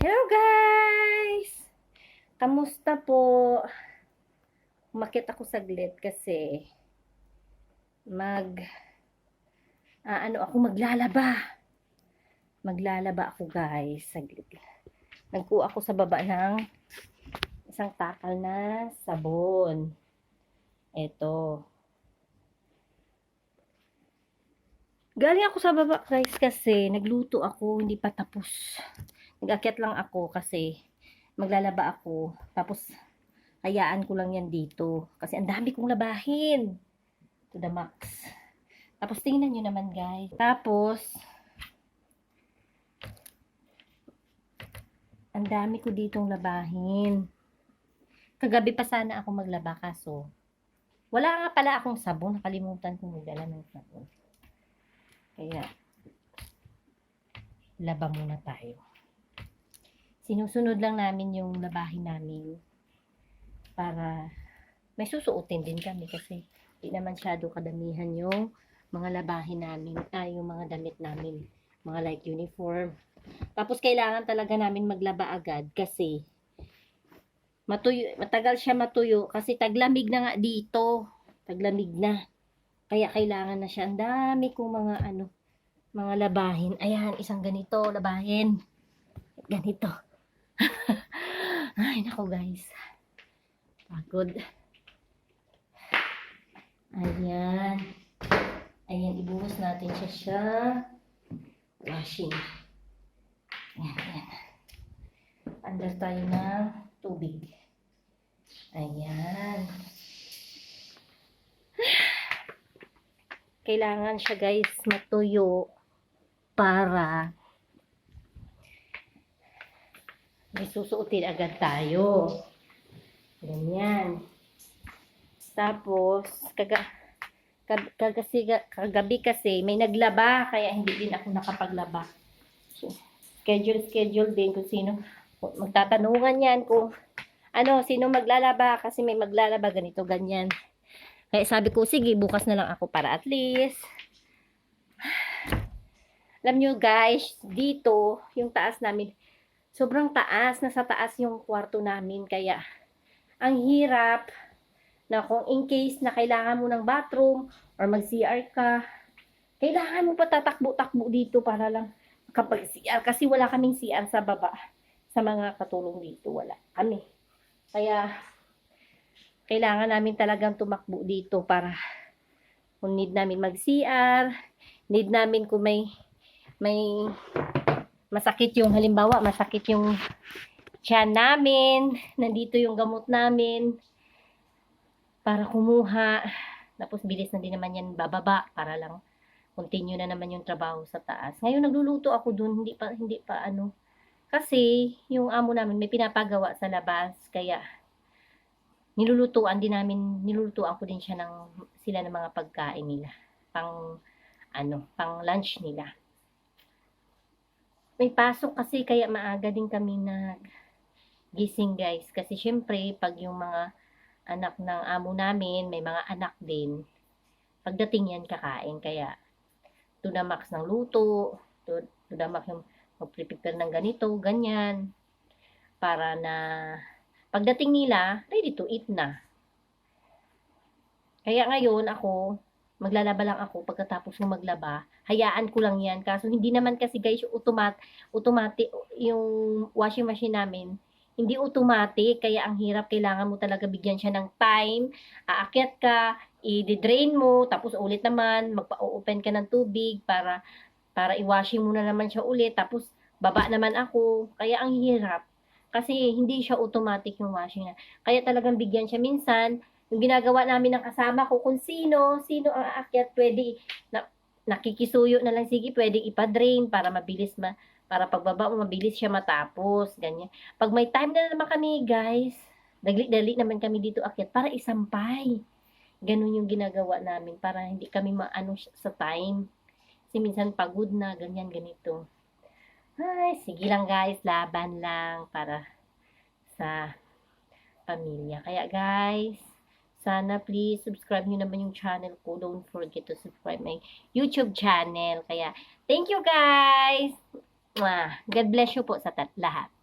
Hello guys! Kamusta po? Umakit ako saglit kasi mag ah, ano ako maglalaba. Maglalaba ako guys, saglit. Nagkuha ako sa baba ng isang takal na sabon. Ito. Galing ako sa baba guys kasi nagluto ako, hindi pa tapos. Nag-akyat lang ako kasi maglalaba ako. Tapos, hayaan ko lang yan dito. Kasi ang dami kong labahin. To the max. Tapos, tingnan nyo naman, guys. Tapos, ang dami ko ditong labahin. Kagabi pa sana ako maglaba kaso wala nga pala akong sabon. Nakalimutan kong magdala ng sabon. Kaya, laba muna tayo sinusunod lang namin yung labahin namin para may susuotin din kami kasi di naman syado kadamihan yung mga labahin namin, ay yung mga damit namin, mga like uniform. Tapos kailangan talaga namin maglaba agad kasi matuyo, matagal siya matuyo kasi taglamig na nga dito. Taglamig na. Kaya kailangan na siya. Ang dami kong mga ano, mga labahin. Ayan, isang ganito, labahin. Ganito. Ay, nako guys. Pagod. Ayan. Ayan, ibuhos natin siya sa washing. Ayan, ayan. Under tayo ng tubig. Ayan. Kailangan siya guys matuyo para may susuotin agad tayo. Ganyan. Tapos, kaga, kag, kagasi, kagabi kasi may naglaba, kaya hindi din ako nakapaglaba. So, schedule, schedule din kung sino. Magtatanungan yan kung ano, sino maglalaba kasi may maglalaba ganito, ganyan. Kaya sabi ko, sige, bukas na lang ako para at least. Alam nyo guys, dito, yung taas namin, sobrang taas, nasa taas yung kwarto namin, kaya ang hirap na kung in case na kailangan mo ng bathroom or mag-CR ka, kailangan mo pa tatakbo-takbo dito para lang kapag CR kasi wala kaming CR sa baba sa mga katulong dito, wala kami. Kaya kailangan namin talagang tumakbo dito para kung need namin mag-CR, need namin kung may may masakit yung halimbawa, masakit yung tiyan namin, nandito yung gamot namin para kumuha. Tapos bilis na din naman yan bababa para lang continue na naman yung trabaho sa taas. Ngayon nagluluto ako dun, hindi pa hindi pa ano. Kasi yung amo namin may pinapagawa sa labas kaya nilulutuan din namin, nilulutuan ko din siya ng sila ng mga pagkain nila. Pang ano, pang lunch nila may pasok kasi kaya maaga din kami nag gising guys. Kasi syempre, pag yung mga anak ng amo namin, may mga anak din, pagdating yan kakain. Kaya, to the max ng luto, max yung mag-prepare ng ganito, ganyan. Para na, pagdating nila, ready to eat na. Kaya ngayon, ako, maglalaba lang ako pagkatapos ng maglaba. Hayaan ko lang yan. Kaso hindi naman kasi guys yung automatic, automatic yung washing machine namin, hindi automatic. Kaya ang hirap, kailangan mo talaga bigyan siya ng time. Aakyat ka, i-drain mo, tapos ulit naman, magpa-open ka ng tubig para para i-washing mo na naman siya ulit. Tapos baba naman ako. Kaya ang hirap. Kasi hindi siya automatic yung washing na. Kaya talagang bigyan siya minsan, yung ginagawa namin ng kasama ko kung sino, sino ang aakyat, pwede na, nakikisuyo na lang, sige, pwede ipa-drain para mabilis ma, para pagbaba mo, mabilis siya matapos, ganyan. Pag may time na naman kami, guys, dagli-dali naman kami dito akyat para isampay. Ganun yung ginagawa namin para hindi kami maano sa time. Kasi minsan pagod na, ganyan, ganito. Ay, sige lang guys, laban lang para sa pamilya. Kaya guys, sana please subscribe nyo naman yung channel ko. Don't forget to subscribe my YouTube channel. Kaya thank you guys! God bless you po sa lahat.